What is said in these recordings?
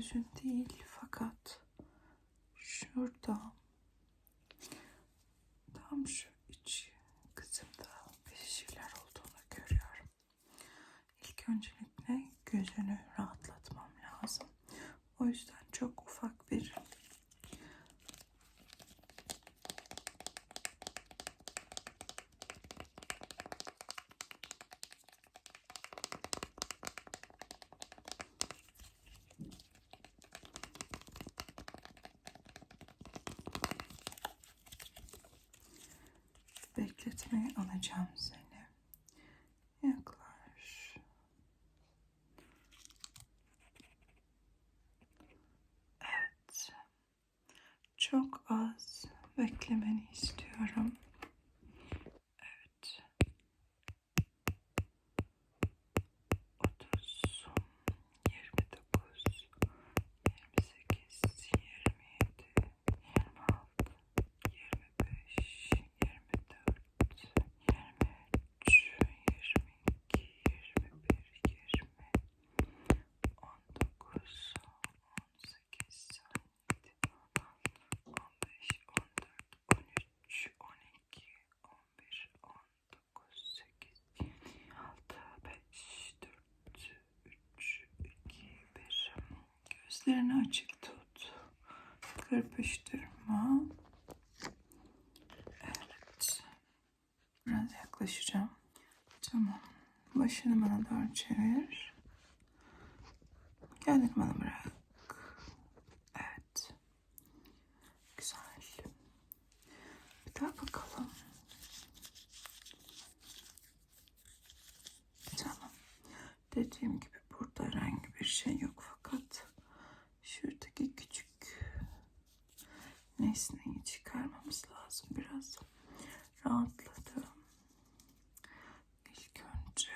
gözün değil fakat şurada tam şu iç kısımda bir şeyler olduğunu görüyorum. İlk öncelikle gözünü rahatlatmam lazım. O yüzden çok ufak bir bekletmeye alacağım seni. Yaklaş. Evet. Çok az beklemeni istiyorum. Gözlerini açık tut. Kırpıştırma. Evet. Biraz yaklaşacağım. Tamam. Başını bana doğru çevir. Kendini bana bırak. Evet. Güzel. Bir daha bakalım. Tamam. Dediğim gibi burada herhangi bir şey yok fakat şuradaki küçük nesneyi çıkarmamız lazım biraz. Rahatladım. İlk önce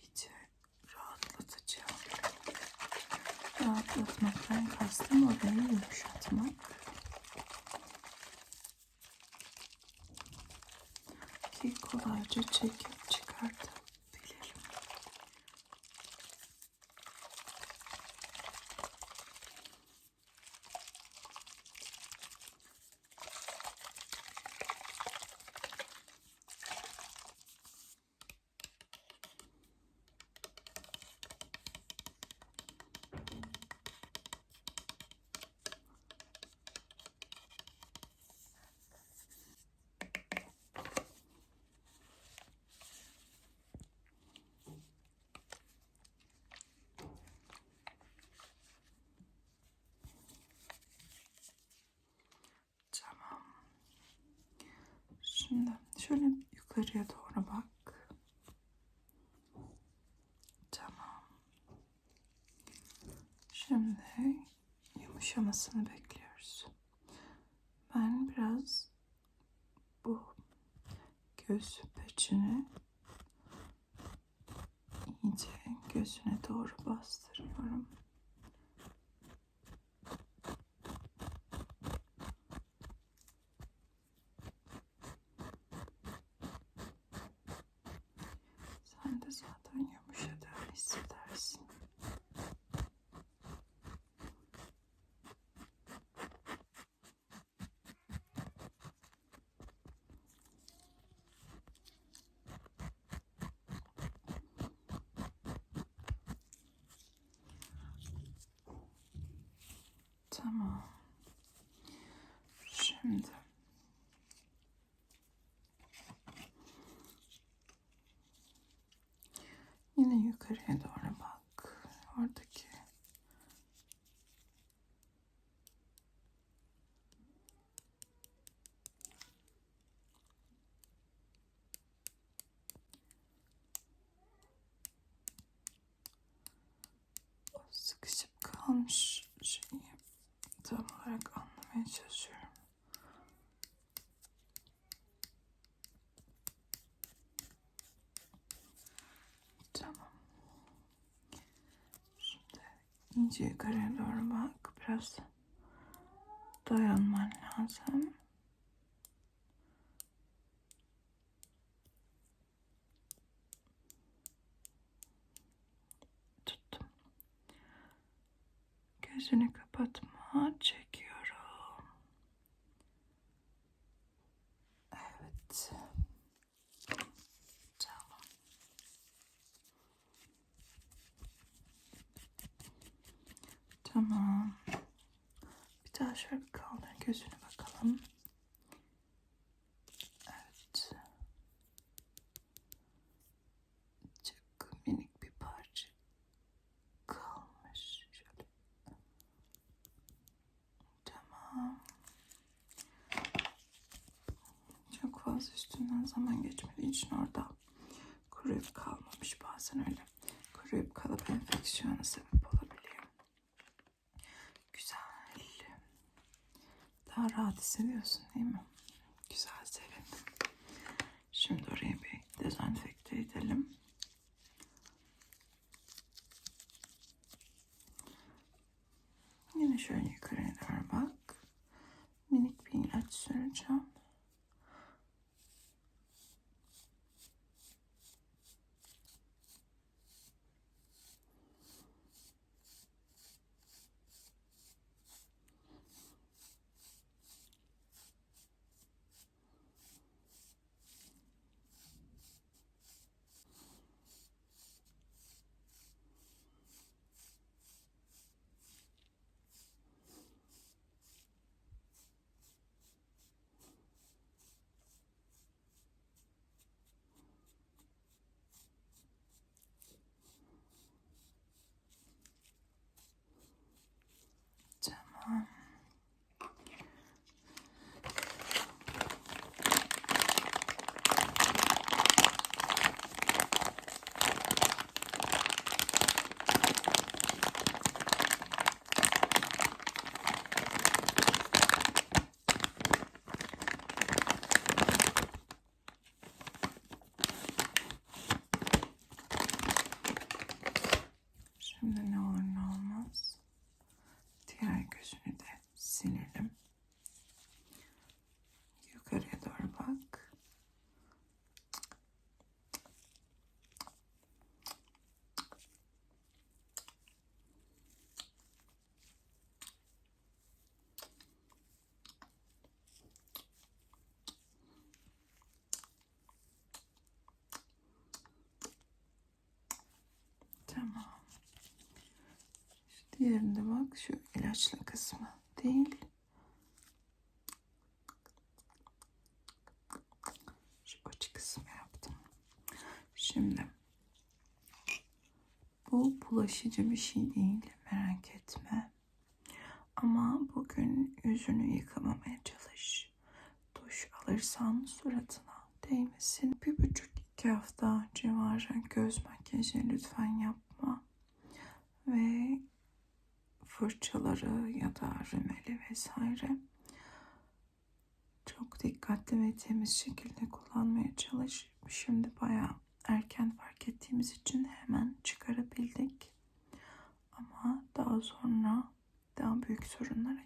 iyice rahatlatacağım. Rahatlatmaktan kastım orayı yumuşatmak. Ki kolayca çekip çıkartabilirim. Şimdi şöyle yukarıya doğru bak. Tamam. Şimdi yumuşamasını bekliyoruz. Ben biraz bu göz peçini iyice gözüne doğru bastırıyorum. Sen de zaten yumuşadığını hissedersin. Tamam. Şimdi yine yukarıya doğru bak. Oradaki o sıkışıp kalmış şeyi tam olarak anlamaya çalışıyorum. İyice yukarıya doğru bak. Biraz dayanman lazım. Tuttum. Gözünü kapatma. Çekiyorum. Evet. Tamam. Tamam. Bir daha şöyle bir kaldır gözüne bakalım. Evet. Çok minik bir parça kalmış. Şöyle. Tamam. Çok fazla üstünden zaman geçmediği için orada kuruyup kalmamış. Bazen öyle kuruyup kalıp enfeksiyona sebep olabiliyor. Güzel. Daha rahat hissediyorsun değil mi? Güzel sevindim. Şimdi orayı bir dezenfekte edelim. Yine şöyle yukarıya doğru bak. Minik bir ilaç süreceğim. Tamam. Şimdi ne olur ne olmaz. Diğer gözünü de silelim. Yukarıya doğru bak. Tamam. Şu diğerinde bak şu ilaçlı kısmı değil. Şu açık kısmı yaptım. Şimdi bu bulaşıcı bir şey değil merak etme. Ama bugün yüzünü yıkamamaya çalış. Duş alırsan suratına değmesin. Bir buçuk iki hafta civarı göz makyajı lütfen yapma. Ve fırçaları ya da rümeli vesaire çok dikkatli ve temiz şekilde kullanmaya çalış. Şimdi bayağı erken fark ettiğimiz için hemen çıkarabildik. Ama daha sonra daha büyük sorunlara